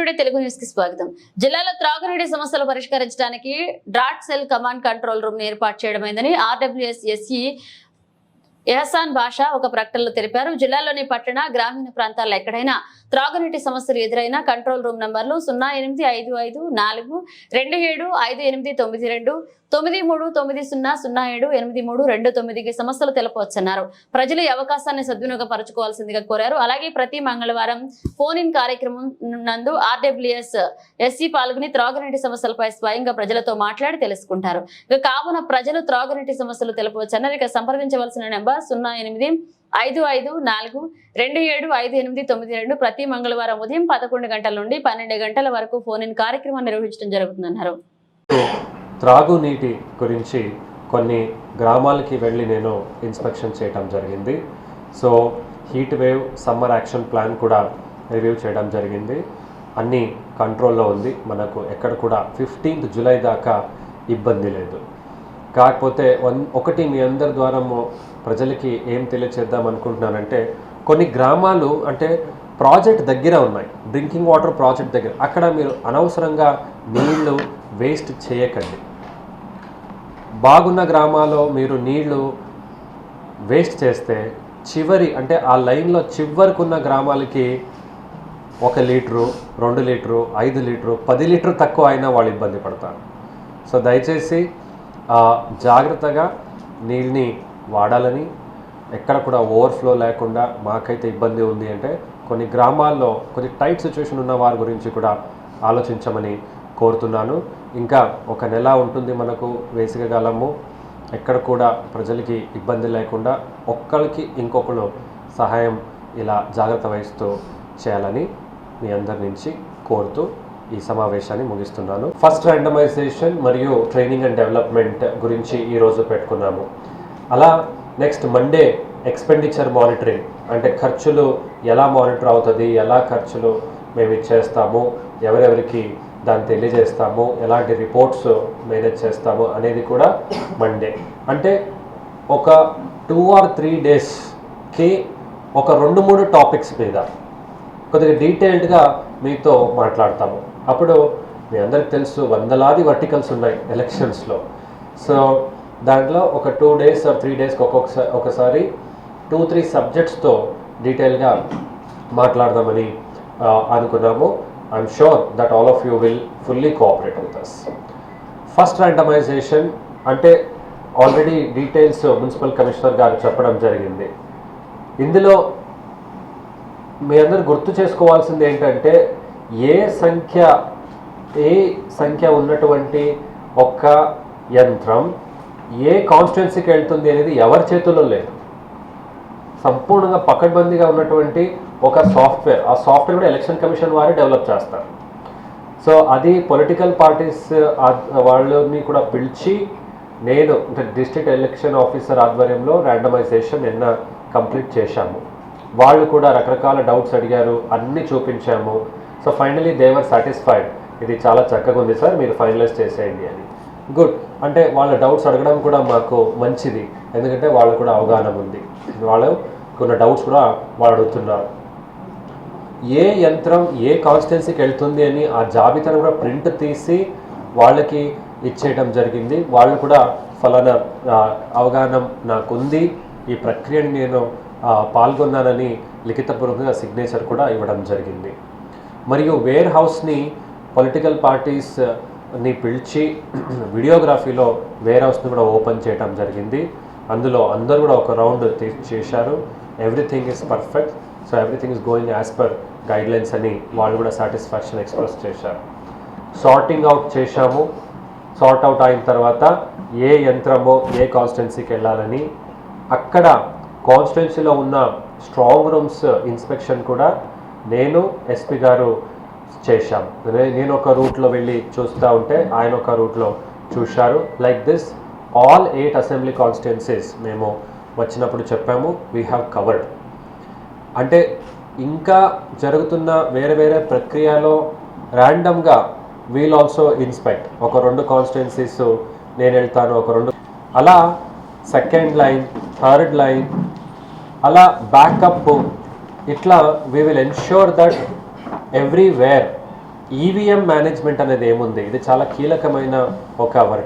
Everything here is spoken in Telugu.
టుడే తెలుగు న్యూస్కి స్వాగతం. జిల్లాలో త్రాగునీటి సమస్యలు పరిష్కరించడానికి drought cell command control room ఏర్పాటు చేయడమైందని ఆర్డబ్ల్యూఎస్ ఎస్ఈ ఎహసాన్ బాషా ఒక ప్రకటనలో తెలిపారు. జిల్లాలోని పట్టణ గ్రామీణ ప్రాంతాల్లో ఎక్కడైనా త్రాగునీటి సమస్యలు ఎదురైనా కంట్రోల్ రూమ్ నంబర్లు సున్నా ఎనిమిది ఐదు ఐదు నాలుగు రెండు ఏడు ఐదు ఎనిమిది తొమ్మిది రెండు తొమ్మిది మూడు తొమ్మిది సున్నా సున్నా ఏడు ఎనిమిది మూడు రెండు తొమ్మిదికి సమస్యలు తెలపవచ్చన్నారు. ప్రజలు ఈ అవకాశాన్ని సద్వినియోగపరచుకోవాల్సిందిగా కోరారు. అలాగే ప్రతి మంగళవారం ఫోన్ ఇన్ కార్యక్రమం నందు ఆర్డబ్ల్యూఎస్ ఎస్సీ పాల్గొని త్రాగునీటి సమస్యలపై స్వయంగా ప్రజలతో మాట్లాడి తెలుసుకుంటారు. ఇక కావున ప్రజలు త్రాగునీటి సమస్యలు తెలపవచ్చన్నారు. ఇక సంప్రదించవలసిన నెంబర్ సున్నా ఎనిమిది ఐదు ఐదు నాలుగు రెండు ఏడు ఐదు ఎనిమిది తొమ్మిది రెండు. ప్రతి మంగళవారం ఉదయం పదకొండు గంటల నుండి పన్నెండు గంటల వరకు ఫోన్ ఇన్ కార్యక్రమం నిర్వహించడం జరుగుతుందన్నారు. త్రాగునీటి గురించి కొన్ని గ్రామాలకి వెళ్ళి నేను ఇన్స్పెక్షన్ చేయటం జరిగింది. So heat wave summer action plan కూడా రివ్యూ చేయడం జరిగింది. అన్నీ కంట్రోల్లో ఉంది. మనకు ఎక్కడ కూడా ఫిఫ్టీన్త్ జూలై దాకా ఇబ్బంది లేదు. కాకపోతే వన్ ఒకటి మీ అందరి ద్వారా ప్రజలకి ఏం తెలియచేద్దాం అనుకుంటున్నానంటే కొన్ని గ్రామాలు అంటే ప్రాజెక్ట్ దగ్గర ఉన్నాయి. డ్రింకింగ్ వాటర్ ప్రాజెక్ట్ దగ్గర. అక్కడ మీరు అనవసరంగా నీళ్ళు వేస్ట్ చేయకండి. బాగున్న గ్రామాల్లో మీరు నీళ్ళు వేస్ట్ చేస్తే చివరి అంటే ఆ లైన్లో చివరికున్న గ్రామాలకి ఒక లీటరు రెండు లీటరు ఐదు లీటరు పది లీటరు తక్కువ అయినా వాళ్ళు ఇబ్బంది పడతారు. సో దయచేసి జాగ్రత్తగా నీళ్ళని వాడాలని ఎక్కడ కూడా ఓవర్ఫ్లో లేకుండా మాకైతే ఇబ్బంది ఉంది అంటే కొన్ని గ్రామాల్లో కొన్ని టైట్ సిచ్యువేషన్ ఉన్న వారి గురించి కూడా ఆలోచించమని కోరుతున్నాను. ఇంకా ఒక నెల ఉంటుంది మనకు వేసవికాలము. ఎక్కడ కూడా ప్రజలకి ఇబ్బంది లేకుండా ఒక్కరికి ఇంకొకరు సహాయం ఇలా జాగ్రత్త వహిస్తూ చేయాలని మీ అందరి నుంచి కోరుతూ ఈ సమావేశాన్ని ముగిస్తున్నాను. ఫస్ట్ ర్యాండమైజేషన్ మరియు ట్రైనింగ్ అండ్ డెవలప్మెంట్ గురించి ఈరోజు పెట్టుకున్నాము. అలా నెక్స్ట్ మండే ఎక్స్పెండిచర్ మానిటరింగ్ అంటే ఖర్చులు ఎలా మానిటర్ అవుతుంది ఎలా ఖర్చులు మేము ఇచ్చేస్తాము ఎవరెవరికి దాన్ని తెలియజేస్తాము ఎలాంటి రిపోర్ట్స్ మేనేజ్ చేస్తాము అనేది కూడా మండే అంటే ఒక టూ ఆర్ త్రీ డేస్కి ఒక రెండు మూడు టాపిక్స్ మీద కొద్దిగా డీటెయిల్డ్గా మీతో మాట్లాడతాము. అప్పుడు మీ అందరికి తెలుసు వందలాది వర్టికల్స్ ఉన్నాయి ఎలక్షన్స్లో సో దాంట్లో ఒక టూ డేస్ ఆర్ త్రీ డేస్కి ఒక్కొక్కసారి ఒకసారి టూ త్రీ సబ్జెక్ట్స్తో డీటెయిల్గా మాట్లాడదామని అనుకున్నాము. I'm sure that all of you will fully cooperate with us first randomisation అంటే ఆల్రెడీ డీటెయిల్స్ మున్సిపల్ కమిషనర్ గారు చెప్పడం జరిగింది. ఇందులో మీ అందరు గుర్తు చేసుకోవాల్సింది ఏంటంటే ఏ సంఖ్య ఏ సంఖ్య ఉన్నటువంటి ఒక్క యంత్రం ఏ కాన్స్టిట్యున్సీకి వెళ్తుంది అనేది ఎవరి చేతుల్లో లేదు. సంపూర్ణంగా పకడ్బందీగా ఉన్నటువంటి ఒక సాఫ్ట్వేర్. ఆ సాఫ్ట్వేర్ కూడా ఎలక్షన్ కమిషన్ వారే డెవలప్ చేస్తారు. సో అది పొలిటికల్ పార్టీస్ వాళ్ళని కూడా పిలిచి నేను అంటే డిస్ట్రిక్ట్ ఎలక్షన్ ఆఫీసర్ ఆధ్వర్యంలో ర్యాండమైజేషన్ నిన్న కంప్లీట్ చేశాము. వాళ్ళు కూడా రకరకాల డౌట్స్ అడిగారు అన్నీ చూపించాము. So finally they were satisfied. ఇది చాలా చక్కగా ఉంది సార్ మీరు ఫైనలైజ్ చేసేయండి అని. గుడ్ అంటే వాళ్ళ డౌట్స్ అడగడం కూడా మాకు మంచిది. ఎందుకంటే వాళ్ళు కూడా అవగాహన ఉంది. వాళ్ళు కొన్ని డౌట్స్ కూడా వాళ్ళు అడుగుతున్నారు. ఏ యంత్రం ఏ కాన్స్టిట్యున్సీకి వెళ్తుంది అని ఆ జాబితాను కూడా ప్రింట్ తీసి వాళ్ళకి ఇచ్చేయడం జరిగింది. వాళ్ళు కూడా ఫలానా ఆ, అవగాహన నాకుంది. ఈ ప్రక్రియని నేను పాల్గొన్నానని లిఖితపూర్వకంగా సిగ్నేచర్ కూడా ఇవ్వడం జరిగింది. మరియు వేర్ హౌస్ని పొలిటికల్ పార్టీస్ ని పిలిచి వీడియోగ్రఫీలో వేర్ హౌస్ని కూడా ఓపెన్ చేయడం జరిగింది. అందులో అందరూ కూడా ఒక రౌండ్ చేశారు everything is perfect so everything is going as per guidelines అని వాళ్ళు కూడా సాటిస్ఫాక్షన్ ఎక్స్ప్రెస్ చేశారు. సార్టింగ్ అవుట్ చేశాము. సార్ట్ అవుట్ అయిన తర్వాత ఏ యంత్రమో ఏ కాన్స్టిట్యున్సీకి వెళ్ళాలని అక్కడ కాన్స్టిట్యున్సీలో ఉన్న స్ట్రాంగ్ రూమ్స్ ఇన్స్పెక్షన్ కూడా నేను ఎస్పీ గారు చేశాం. నేను ఒక రూట్లో వెళ్ళి చూస్తూ ఉంటే ఆయన ఒక రూట్లో చూశారు. Like this all eight assembly constituencies మేము వచ్చినప్పుడు చెప్పాము వీ హ్యావ్ కవర్డ్ అంటే ఇంకా జరుగుతున్న వేరే వేరే ప్రక్రియలో ర్యాండమ్గా వీల్ ఆల్సో ఇన్స్పెక్ట్ ఒక రెండు కాన్స్టిట్యున్సీస్ నేను వెళ్తాను ఒక రెండు. అలా సెకండ్ లైన్ థర్డ్ లైన్ అలా బ్యాకప్ ఇట్లా we will ensure that everywhere EVM management అనేది ఏముంది? ఇది చాలా కీలకమైన ఒక వర్క్.